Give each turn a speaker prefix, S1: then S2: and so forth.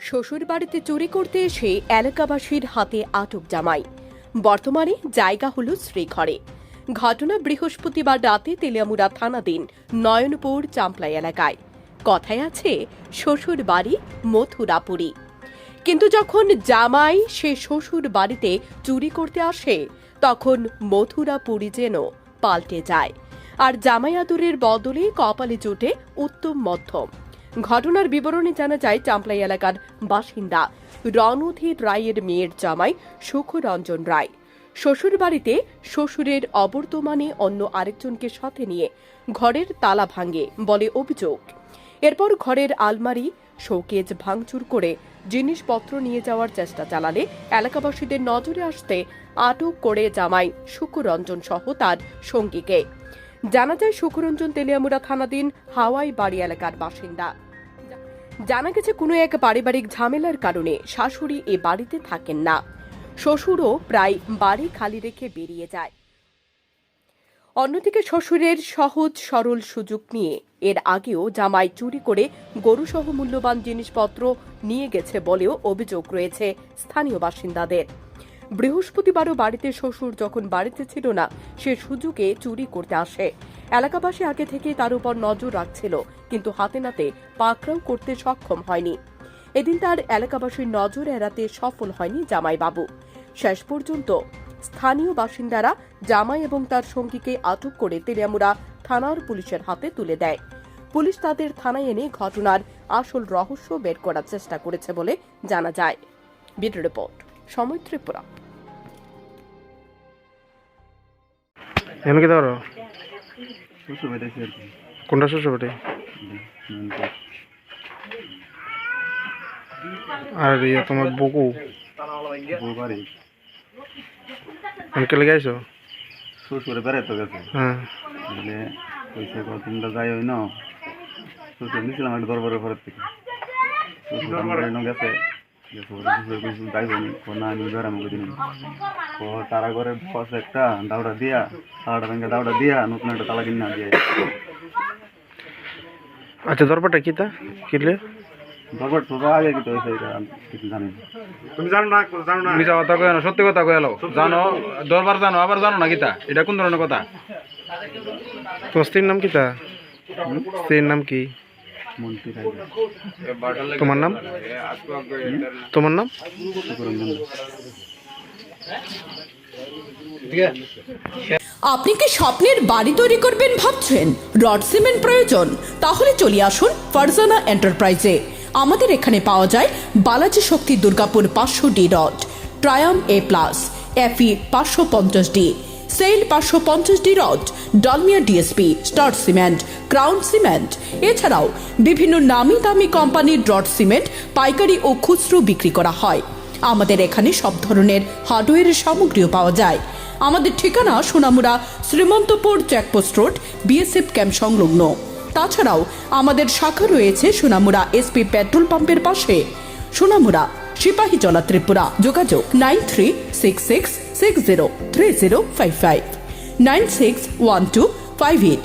S1: শ্বশুর বাড়িতে চুরি করতে এসে এলাকাবাসীর হাতে আটক জামাই। বর্তমানে জায়গা হল শ্রীঘরে। ঘটনা বৃহস্পতিবার রাতে তেলিয়ামুড়া থানাধীন নয়নপুর চাম্পলাই এলাকায়। কথায় আছে শ্বশুর বাড়ি মথুরাপুরী। কিন্তু যখন জামাই সে শ্বশুর বাড়িতে চুরি করতে আসে, তখন মথুরাপুরী যেন পাল্টে যায়। আর জামাই আদরের বদলে কপালে জোটে উত্তম মধ্যম। ঘটনার বিবরণে জানা যায়, চাম্পলাই এলাকার বাসিন্দা রণধীর রায়ের মেয়ের জামাই সুখরঞ্জন রায়। শ্বশুর বাড়িতে শ্বশুরের অবর্তমানে অন্য আরেকজনকে সাথে নিয়ে ঘরের তালা ভাঙে বলে অভিযোগ। এরপর ঘরের আলমারি, শোকেজ ভাঙচুর করে জিনিসপত্র নিয়ে যাওয়ার চেষ্টা চালালে এলাকাবাসীদের নজরে আসতে আটক করে জামাই সুকুরঞ্জন সহ তার সঙ্গীকে। জানা যায় সুকুরঞ্জন তেলিয়ামুড়া থানাধীন হাওয়াই বাড়ি এলাকার বাসিন্দা। জানা গেছে কোনো এক পারিবারিক ঝামেলার কারণে শাশুড়ি এ বাড়িতে থাকেন না। শ্বশুরও প্রায় বাড়ি খালি রেখে বেরিয়ে যায়। অন্যদিকে শ্বশুরের সহজ সরল সুযোগ নিয়ে এর আগেও জামাই চুরি করে গরুসহ মূল্যবান জিনিসপত্র নিয়ে গেছে বলেও অভিযোগ রয়েছে স্থানীয় বাসিন্দাদের। বৃহস্পতিবারও বাড়িতে শ্বশুর যখন বাড়িতে ছিল না, সে সুযোগে চুরি করতে আসে। এলাকাবাসী আগে থেকে তার উপর নজর রাখছিল, কিন্তু হাতে নাতে পাকড়াও করতে সক্ষম হয়নি। এদিন তার এলাকাবাসীর নজর এড়াতে সফল হয়নি জামাইবাবু। শেষ পর্যন্ত স্থানীয় বাসিন্দারা জামাই এবং তার সঙ্গীকে আটক করে তেলিয়ামুড়া থানার পুলিশের হাতে তুলে দেয়। পুলিশ তাদের থানায় এনে ঘটনার আসল রহস্য বের করার চেষ্টা করেছে বলে জানা যায়। বিড রিপোর্ট। সময় ত্রিপুরা
S2: এখানে কি ধরো কোনটা বাড়ি
S3: নয়নপুর।
S2: আর ইয়ে তোমার বকু। অনেকে লেগে আইসো
S3: শ্বশুরে বেড়াইতে গেছে।
S2: হ্যাঁ।
S3: বলে পয়সা কতদিনটা যাই হই না শ্বশুর নিয়েছিলাম একটা দরবারের ঘরের থেকে। শ্বশুর গেছে। তারা ঘরে পাশে একটা দাউড়া দিয়া তালাটা ভেঙে দাউড়া দিয়া নতুন একটা তালা কিনা দিয়ে
S2: আচ্ছা দরবারটা কি তা? কিনলে
S3: দরবার তো আগে কি তো কিছু জানি
S4: তুমি জানো না জানো না? মিছা কথা কয় না সত্যি কথা কয়ে জানো দরবার জানো আবার জানো না গীতা এটা কোন ধরনের কথা?
S2: তোমার স্ত্রীর নাম কি তা? স্ত্রীর নাম কি? তোমার নাম? তোমার নাম?
S1: আপনি কি স্বপ্নের বাড়ি তৈরি করবেন ভাবছেন? রড সিমেন্ট প্রয়োজন? তাহলে চলে আসুন ফারজানা এন্টারপ্রাইজে। আমাদের এখানে পাওয়া যায় বালাজি শক্তি দুর্গাপুর পাঁচশো ডি রড ট্রায়াম এ প্লাস এফি পাঁচশো পঞ্চাশ ডি সেল পাঁচশো পঞ্চাশ D rod Dalmia DSP Star cement Crown cement এছাড়াও বিভিন্ন নামি দামি কোম্পানির ড্রট সিমেন্ট, পাইকারি ও খুচরো বিক্রি করা হয়। আমাদের এখানে সব ধরনের হার্ডওয়্যারের সামগ্রীও পাওয়া যায়। আমাদের ঠিকানা Sonamura Srimantapur checkpost road BSF camp সংলগ্ন। তাছাড়াও আমাদের শাখা রয়েছে সোনামুড়া এসপি পেট্রোল পাম্পের পাশে। সোনামুড়া সিপাহীজলা ত্রিপুরা। যোগাযোগ nine three six six six zero three zero five five nine six one two five eight